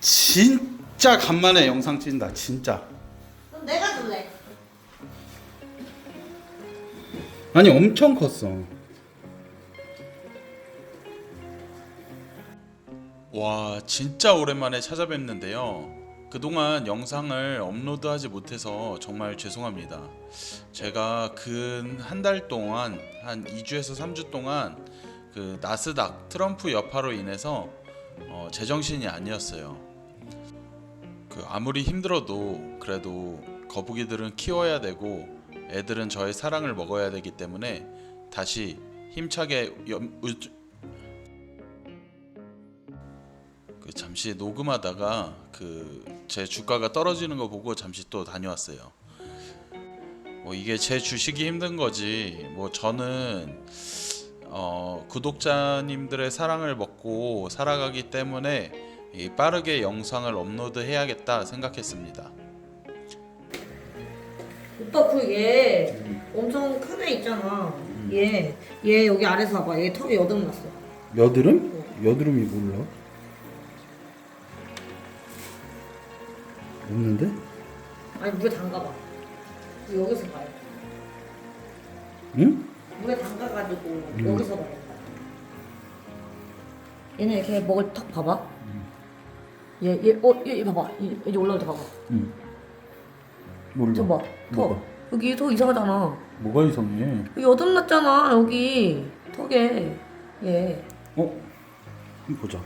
진짜 간만에 영상 찍는다 진짜. 그럼 내가 줄래. 아니 엄청 컸어. 와 진짜 오랜만에 찾아뵙는데요. 그동안 영상을 업로드하지 못해서 정말 죄송합니다. 제가 근 한 달 동안 한 2주에서 3주 동안 그 나스닥 트럼프 여파로 인해서 어, 제정신이 아니었어요 그 아무리 힘들어도 그래도 거북이들은 키워야 되고 애들은 저의 사랑을 먹어야 되기 때문에 다시 힘차게 염, 우, 그 잠시 녹음하다가 그 제 주가가 떨어지는 거 보고 잠시 또 다녀왔어요. 뭐 이게 제 주식이 힘든 거지. 뭐 저는 어, 구독자님들의 사랑을 먹고 살아가기 때문에 이 빠르게 영상을 업로드 해야겠다 생각했습니다. 오빠 그 얘 엄청 큰 애 있잖아. 얘, 얘 여기 아래서 봐봐. 얘 턱에 여드름 났어. 여드름? 여드름이 몰라? 없는데? 아니 물에 담가봐. 여기서 봐요. 응? 물에 담가가지고 여기서 봐요. 얘네 이렇게 먹을 턱 봐봐. 얘, 얘, 어, 얘, 얘 봐봐. 얘, 이제 올라올 때 봐봐. 응. 저 봐. 턱. 뭐가? 여기 턱 이상하잖아. 뭐가 이상해? 여기 여드름 났잖아. 여기 턱에. 얘. 어? 한번 보자.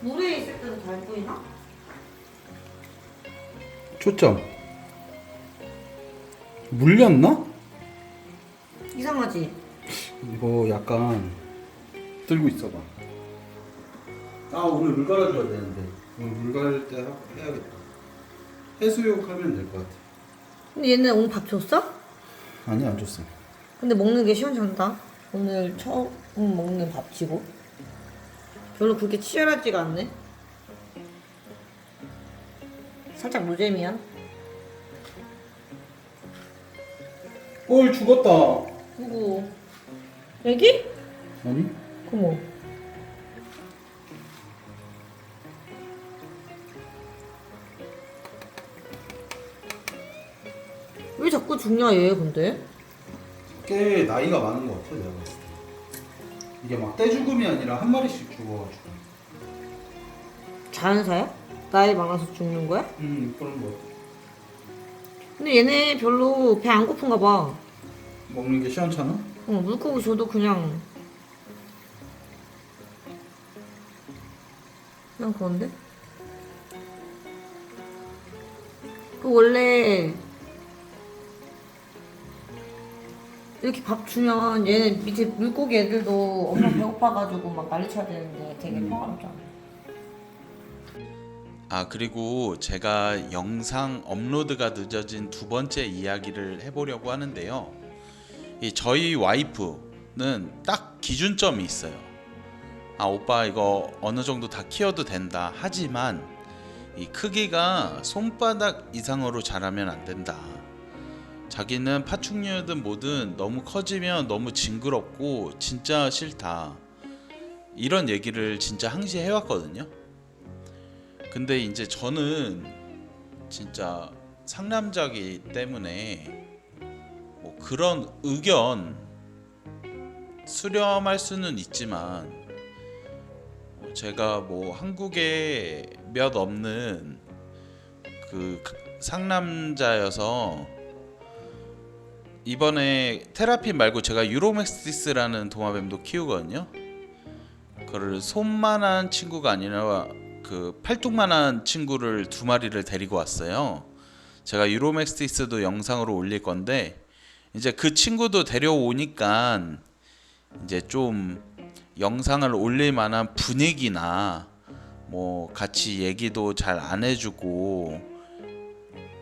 물에 있을 때도 잘 보이나? 초점. 물렸나? 이상하지? 이거 약간 들고 있어봐. 아 오늘 물 갈아줘야 되는데 오늘 물 갈을 때 하- 해야겠다. 해수욕 하면 될 것 같아. 근데 얘네 오늘 밥 줬어? 아니 안 줬어. 근데 먹는 게 시원찮다. 오늘 처음 먹는 밥치고 별로 그렇게 치열하지가 않네. 살짝 노잼이야. 어 죽었다. 누구? 애기? 아니? 어머. 왜 자꾸 죽냐 얘 근데? 꽤 나이가 많은 것 같아 내가 봤을 때. 이게 막 떼죽음이 아니라 한 마리씩 죽어가지고. 자연사야? 나이 많아서 죽는 거야? 음 그런 거. 근데 얘네 별로 배 안 고픈가 봐. 먹는 게 시원찮아? 어, 물고기 줘도 그냥 그냥 그런데? 그 원래 이렇게 밥 주면 얘네 밑에 물고기 애들도 엄청 배고파가지고 막 난리 쳐야 되는데 되게 평화롭잖아. 아 그리고 제가 영상 업로드가 늦어진 두 번째 이야기를 해보려고 하는데요. 이 저희 와이프는 딱 기준점이 있어요. 아 오빠 이거 어느 정도 다 키워도 된다. 하지만 이 크기가 손바닥 이상으로 자라면 안 된다. 자기는 파충류든 뭐든 너무 커지면 너무 징그럽고 진짜 싫다. 이런 얘기를 진짜 항시 해왔거든요. 근데 이제 저는 진짜 상남자기 때문에 뭐 그런 의견 수렴할 수는 있지만 뭐 제가 뭐 한국에 몇 없는 그 상남자여서 이번에 테라핀 말고 제가 유로맥시스라는 도마뱀도 키우거든요. 그를 손만한 친구가 아니라 그 팔뚝만한 친구를 두 마리를 데리고 왔어요. 제가 유로맥스티스도 영상으로 올릴 건데 이제 그 친구도 데려오니까 이제 좀 영상을 올릴 만한 분위기나 뭐 같이 얘기도 잘 안 해주고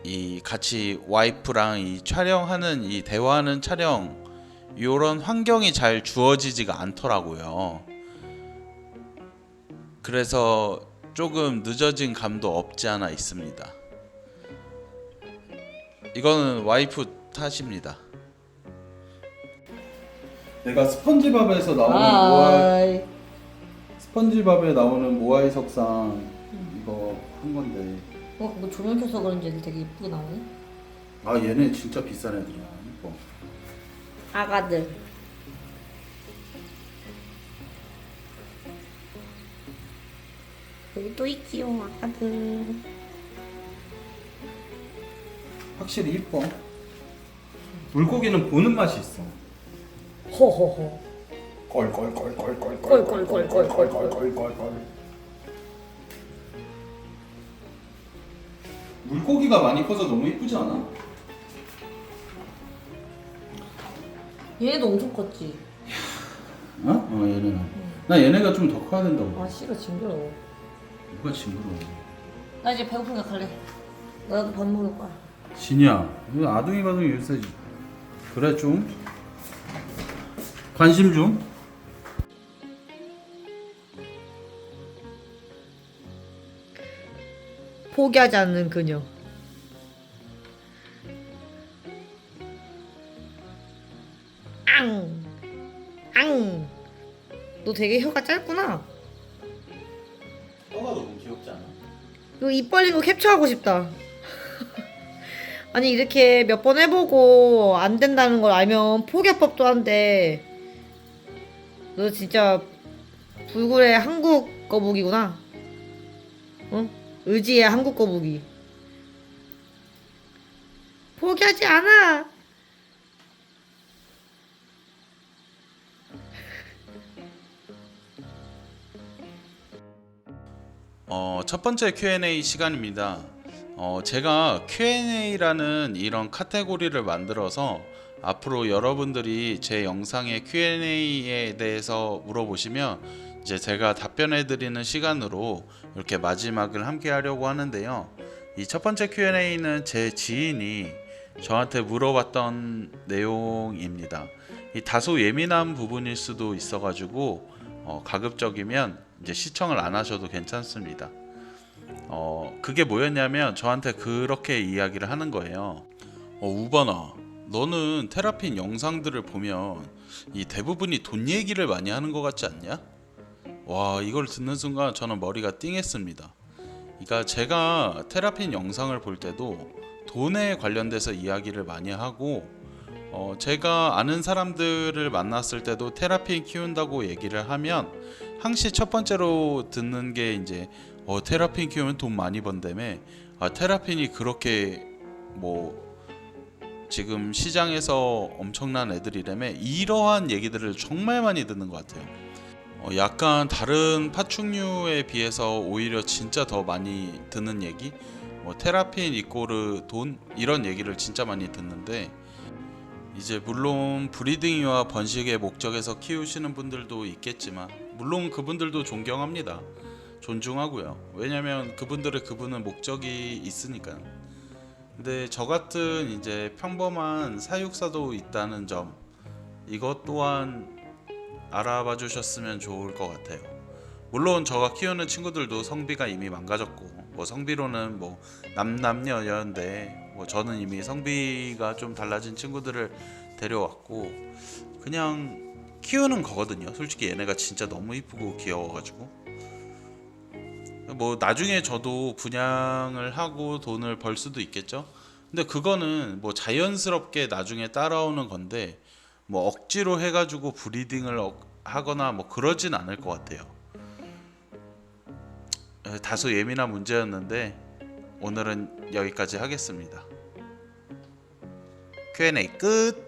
이 같이 와이프랑 이 촬영하는 이 대화하는 촬영 이런 환경이 잘 주어지지가 않더라고요. 그래서 조금 늦어진 감도 없지 않아 있습니다. 이거는 와이프 탓입니다. 내가 스펀지밥에서 나오는 모아이. 아, 스펀지밥에 나오는 모아이 석상 이거 한 건데. 어, 뭐 조명 켜서 그런지 되게 예쁘게 나오네. 아 얘네 진짜 비싼 애들이야. 이뻐. 아가들. 여기 또 있지요, 아가들. 확실히 이뻐. 물고기는 보는 맛이 있어 호호호. 꼴꼴꼴꼴꼴꼴꼴꼴꼴꼴꼴꼴 물고기가 많이 커서 너무 이쁘지 않아? 얘네도 엄청 컸지. 어? 어 얘네는 나 얘네가 좀 더 커야 된다고 아, 싫어, 징그러워. 누가 징그러워 나 이제 배고프니까 갈래. 나도 밥 먹을 거야. 진이야 이거 아둥이 바둥이 요새 그래 좀 관심 좀 포기하지 않는 그녀. 앙! 앙! 너 되게 혀가 짧구나. 혀가 너무 귀엽지 않아? 이거 입 벌린 거 캡처하고 싶다. 아니 이렇게 몇 번 해보고 안 된다는 걸 알면 포기법도 한데 너 진짜 불굴의 한국 거북이구나. 어? 의지의 한국 거북이. 포기하지 않아. 어, 첫 번째 Q&A 시간입니다. 어, 제가 Q&A라는 이런 카테고리를 만들어서 앞으로 여러분들이 제 영상의 Q&A에 대해서 물어보시면 이제 제가 답변해 드리는 시간으로 이렇게 마지막을 함께 하려고 하는데요. 이 첫 번째 Q&A는 제 지인이 저한테 물어봤던 내용입니다. 이 다소 예민한 부분일 수도 있어 가지고 어, 가급적이면 이제 시청을 안 하셔도 괜찮습니다. 어 그게 뭐였냐면 저한테 그렇게 이야기를 하는 거예요. 어 우바나 너는 테라핀 영상들을 보면 이 대부분이 돈 얘기를 많이 하는 것 같지 않냐? 와 이걸 듣는 순간 저는 머리가 띵했습니다. 그러니까 제가 테라핀 영상을 볼 때도 돈에 관련돼서 이야기를 많이 하고 어, 제가 아는 사람들을 만났을 때도 테라핀 키운다고 얘기를 하면 항시 첫 번째로 듣는 게 이제 어, 테라핀 키우면 돈 많이 번다며 아 테라핀이 그렇게 뭐 지금 시장에서 엄청난 애들이라며 이러한 얘기들을 정말 많이 듣는 것 같아요. 어, 약간 다른 파충류에 비해서 오히려 진짜 더 많이 듣는 얘기 뭐 테라핀 이꼬르 돈 이런 얘기를 진짜 많이 듣는데 이제 물론 브리딩이와 번식의 목적에서 키우시는 분들도 있겠지만 물론 그분들도 존경합니다. 존중하고요. 왜냐면 그분들의 그분은 목적이 있으니까요. 근데 저 같은 이제 평범한 사육사도 있다는 점 이것 또한 알아봐 주셨으면 좋을 것 같아요. 물론 저가 키우는 친구들도 성비가 이미 망가졌고 뭐 성비로는 뭐 남남녀녀인데 뭐 저는 이미 성비가 좀 달라진 친구들을 데려왔고 그냥 키우는 거거든요. 솔직히 얘네가 진짜 너무 이쁘고 귀여워가지고 뭐 나중에 저도 분양을 하고 돈을 벌 수도 있겠죠. 근데 그거는 뭐 자연스럽게 나중에 따라오는 건데 뭐 억지로 해가지고 브리딩을 억- 하거나 뭐 그러진 않을 것 같아요. 에, 다소 예민한 문제였는데 오늘은 여기까지 하겠습니다. Q&A 끝.